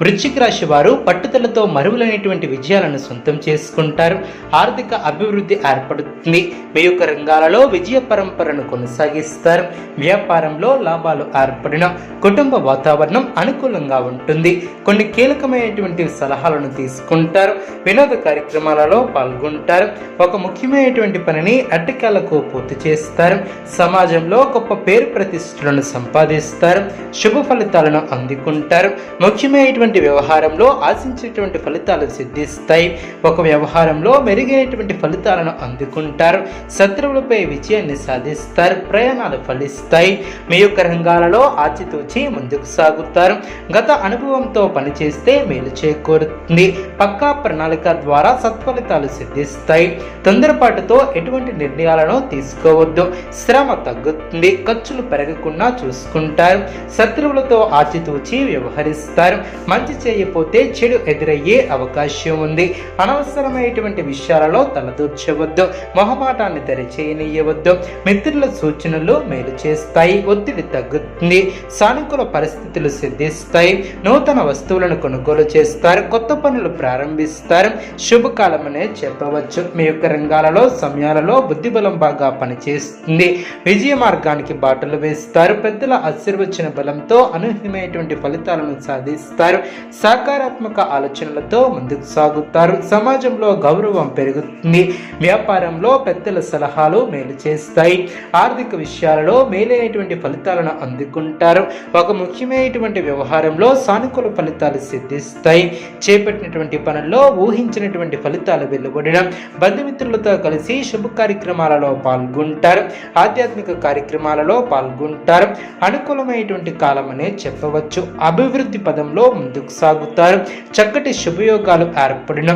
వృశ్చిక రాశి వారు పట్టుదలతో మరువులైనటువంటి విజయాలను సొంతం చేసుకుంటారు. ఆర్థిక అభివృద్ధి ఏర్పడుతుంది. మీ యొక్క రంగాలలో విజయ పరంపరను కొనసాగిస్తారు. వ్యాపారంలో లాభాలు ఏర్పడిన కుటుంబ వాతావరణం అనుకూలంగా ఉంటుంది. కొన్ని కీలకమైనటువంటి సలహాలను తీసుకుంటారు. వినోద కార్యక్రమాలలో పాల్గొంటారు. ఒక ముఖ్యమైనటువంటి పనిని అడ్డకాలకు పూర్తి చేస్తారు. సమాజంలో గొప్ప పేరు ప్రతిష్టలను సంపాదిస్తారు. శుభ ఫలితాలను అందుకుంటారు. ముఖ్యమైనటువంటి వ్యవహారంలో ఆశించేటువంటి ఫలితాలు సిద్ధిస్తాయి. ఒక వ్యవహారంలో మెరుగైనటువంటి ఫలితాలను అందుకుంటారు. శత్రువులపై విజయాన్ని సాధిస్తారు. ప్రయాణాలు ఫలిస్తాయి. మీ యొక్క రంగాలలో ఆచితూచి ముందుకు సాగుతారు. గత అనుభవంతో పనిచేస్తే మేలు చేకూరుతుంది. పక్కా ప్రణాళిక ద్వారా సత్ఫలితాలు సిద్ధిస్తాయి. తొందరపాటుతో ఎటువంటి నిర్ణయాలను తీసుకోవద్దు. శ్రమ తగ్గుతుంది. ఖర్చులు పెరగకుండా చూసుకుంటారు. శత్రువులతో ఆచితూచి వ్యవహరిస్తారు. మంచి చేయకపోతే చెడు ఎదురయ్యే అవకాశం ఉంది. అనవసరమైనటువంటి విషయాలలో తలదూర్చవద్దు. మొహమాటాన్ని తెరచేయనీయవద్దు మిత్రుల సూచనలు మేలు చేస్తాయి. ఒత్తిడి తగ్గుతుంది. సానుకూల పరిస్థితులు సిద్ధిస్తాయి. నూతన వస్తువులను కొనుగోలు చేస్తారు. కొత్త పనులు ప్రారంభిస్తారు. శుభకాలమనే చెప్పవచ్చు. మీ యొక్క రంగాలలో సమయాలలో బుద్ధిబలం బాగా పనిచేస్తుంది. విజయ మార్గానికి బాటలు వేస్తారు. పెద్దల ఆశీర్వచన బలంతో అనూహ్యమైనటువంటి ఫలితాలను సాధిస్తారు. సకారాత్మక ఆలోచనలతో ముందుకు సాగుతారు. సమాజంలో గౌరవం పెరుగుతుంది. వ్యాపారంలో పెద్దల సలహాలు మేలు చేస్తాయి. ఆర్థిక విషయాలలో మేలైనటువంటి ఫలితాలను అందుకుంటారు. ఒక ముఖ్యమైనటువంటి వ్యవహారంలో సానుకూల ఫలితాలు సిద్ధిస్తాయి. చేపట్టినటువంటి పనుల్లో ఊహించినటువంటి ఫలితాలు వెలువడడం బంధుమిత్రులతో కలిసి శుభ కార్యక్రమాలలో పాల్గొంటారు. ఆధ్యాత్మిక కార్యక్రమాలలో పాల్గొంటారు. అనుకూలమైనటువంటి కాలం అనే చెప్పవచ్చు. అభివృద్ధి పదంలో ముందు సాగుతారు చక్కటి శుభయోగాలు ఏర్పడిన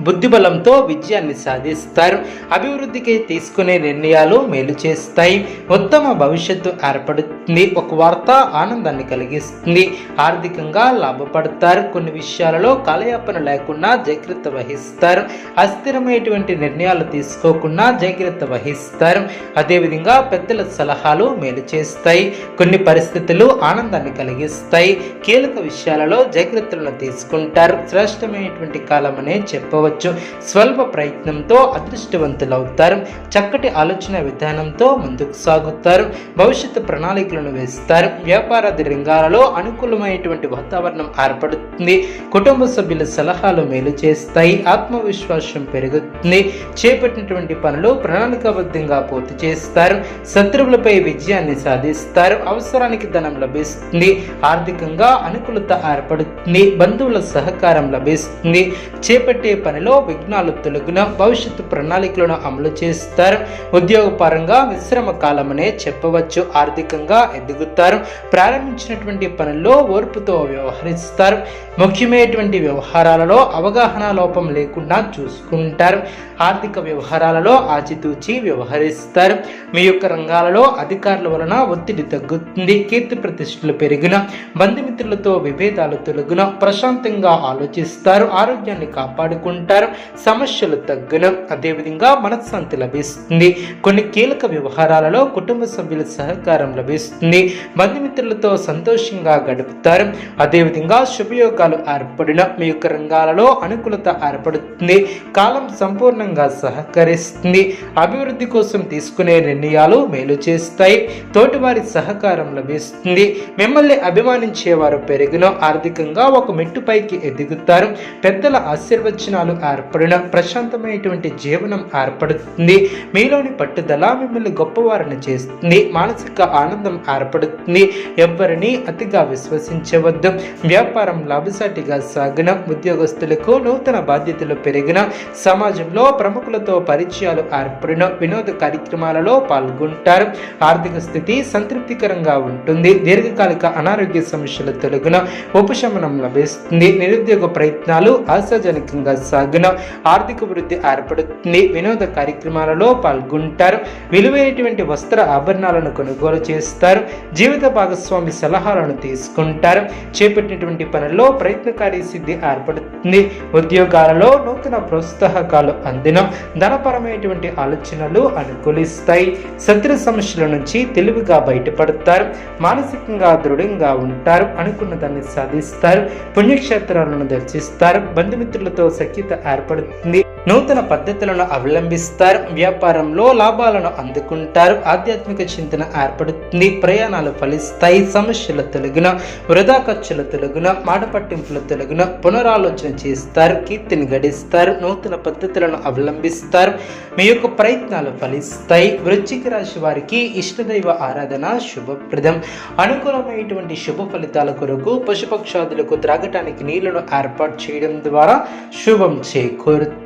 బుద్ధిబలంతో విజయాన్ని సాధిస్తారు. అభివృద్ధికి తీసుకునే నిర్ణయాలు మేలు చేస్తాయి. ఉత్తమ భవిష్యత్తు ఏర్పడుతుంది. ఒక వార్త ఆనందాన్ని కలిగిస్తుంది. ఆర్థికంగా లాభపడతారు. కొన్ని విషయాలలో కాలయాపన లేకుండా జాగ్రత్త వహిస్తారు. అస్థిరమైనటువంటి నిర్ణయాలు తీసుకోకుండా జాగ్రత్త వహిస్తారు. అదేవిధంగా పెద్దల సలహాలు మేలు చేస్తాయి. కొన్ని పరిస్థితులు ఆనందాన్ని కలిగిస్తాయి. కీలక విషయాలలో జాగ్రత్తలను తీసుకుంటారు. శ్రేష్టమైనటువంటి కాలం అనే చెప్పవచ్చు. స్వల్ప ప్రయత్నంతో అదృష్టవంతులవుతారు చక్కటి ఆలోచన విధానంతో ముందుకు సాగుతారు. భవిష్యత్తు ప్రణాళికలను వేస్తారు. వ్యాపారాది రంగాలలో అనుకూలమైనటువంటి వాతావరణం ఏర్పడుతుంది. కుటుంబ సభ్యుల సలహాలు మేలు చేస్తాయి. ఆత్మవిశ్వాసం పెరుగుతుంది. చేపట్టినటువంటి పనులు ప్రణాళికాబద్ధంగా పూర్తి చేస్తారు. శత్రువులపై విజయాన్ని సాధిస్తారు. అవసరానికి ధనం లభిస్తుంది. ఆర్థికంగా అనుకూలత ఏర్పడుతుంది. బంధువుల సహకారం లభిస్తుంది. చేపట్టే పని పనిలో విఘ్నాలు తొలగిన భవిష్యత్తు ప్రణాళికలను అమలు చేస్తారు. ఉద్యోగపరంగా విశ్రమ కాలమనే చెప్పవచ్చు. ఆర్థికంగా ఎదుగుతారు. ప్రారంభించినటువంటి పనుల్లో ఓర్పుతో వ్యవహరిస్తారు. ముఖ్యమైనటువంటి వ్యవహారాలలో అవగాహన లోపం లేకుండా చూసుకుంటారు. ఆర్థిక వ్యవహారాలలో ఆచితూచి వ్యవహరిస్తారు. మీ యొక్క రంగాలలో అధికారుల వలన ఒత్తిడి తగ్గుతుంది. కీర్తి ప్రతిష్టలు పెరిగిన బంధుమిత్రులతో విభేదాలు తొలగిన ప్రశాంతంగా ఆలోచిస్తారు. ఆరోగ్యాన్ని కాపాడుకుంటారు. సమస్యలు తగ్గున అదేవిధంగా మనశ్శాంతి లభిస్తుంది. కొన్ని కీలక వ్యవహారాలలో కుటుంబ సభ్యుల సహకారం లభిస్తుంది. బంధుమిత్రులతో సంతోషంగా గడుపుతారు. అదేవిధంగా శుభయోగాలు ఏర్పడిన మీ యొక్క రంగాలలో అనుకూలత ఏర్పడుతుంది. కాలం సంపూర్ణంగా సహకరిస్తుంది. అభివృద్ధి కోసం తీసుకునే నిర్ణయాలు మేలు చేస్తాయి. తోటివారి సహకారం లభిస్తుంది. మిమ్మల్ని అభిమానించేవారు పెరిగిన ఆర్థికంగా ఒక మెట్టుపైకి ఎదుగుతారు. పెద్దల ఆశీర్వచనాలు ఏర్పడిన ప్రశాంతమైనటువంటి జీవనం ఏర్పడుతుంది. మీలోని పట్టుదల మిమ్మల్ని గొప్పవారిని చేస్తుంది. మానసిక ఆనందం ఏర్పడుతుంది. ఎవ్వరిని అతిగా విశ్వసించవద్దు. వ్యాపారం లాభసాటిగా సాగిన ఉద్యోగస్తులకు నూతన బాధ్యతలు పెరిగిన సమాజంలో ప్రముఖులతో పరిచయాలు ఏర్పడిన వినోద కార్యక్రమాలలో పాల్గొంటారు. ఆర్థిక స్థితి సంతృప్తికరంగా ఉంటుంది. దీర్ఘకాలిక అనారోగ్య సమస్యలు తొలగిన ఉపశమనం లభిస్తుంది. నిరుద్యోగ ప్రయత్నాలు ఆశాజనకంగా సాగిన. ఆర్థిక వృద్ధి ఏర్పడుతుంది. వినోద కార్యక్రమాలలో పాల్గొంటారు. విలువైనటువంటి వస్త్ర ఆభరణాలను కొనుగోలు చేస్తారు. జీవిత భాగస్వామి సలహాలను తీసుకుంటారు. చేపట్టినటువంటి పనుల్లో ప్రయత్నకారి సిద్ధి ఏర్పడుతుంది. ఉద్యోగాలలో నూతన ప్రోత్సాహకాలు అందిన ధనపరమైనటువంటి ఆలోచనలు అనుకూలిస్తాయి. శత్రు సమస్యల నుంచి తెలివిగా బయటపడతారు. మానసికంగా దృఢంగా ఉంటారు. అనుకున్న దాన్ని సాధిస్తారు. పుణ్యక్షేత్రాలను దర్శిస్తారు. బంధుమిత్రులతో సఖ్యత ఏర్పడుతుంది నూతన పద్ధతులను అవలంబిస్తారు వ్యాపారంలో లాభాలను అందుకుంటారు ఆధ్యాత్మిక చింతన ఏర్పడుతుంది ప్రయాణాలు ఫలిస్తాయి సమస్యల తొలగిన వృధా ఖర్చుల తొలగిన మాట పట్టింపుల తొలగిన పునరాలోచన చేస్తారు కీర్తిని గడిస్తారు నూతన పద్ధతులను అవలంబిస్తారు మీ యొక్క ప్రయత్నాలు ఫలిస్తాయి. వృశ్చిక రాశి వారికి ఇష్టదైవ ఆరాధన శుభప్రదం. అనుకూలమైనటువంటి శుభ ఫలితాల కొరకు పశుపక్షాదులకు త్రాగటానికి నీళ్ళను ఏర్పాటు చేయడం ద్వారా శుభం చేకూరుతుంది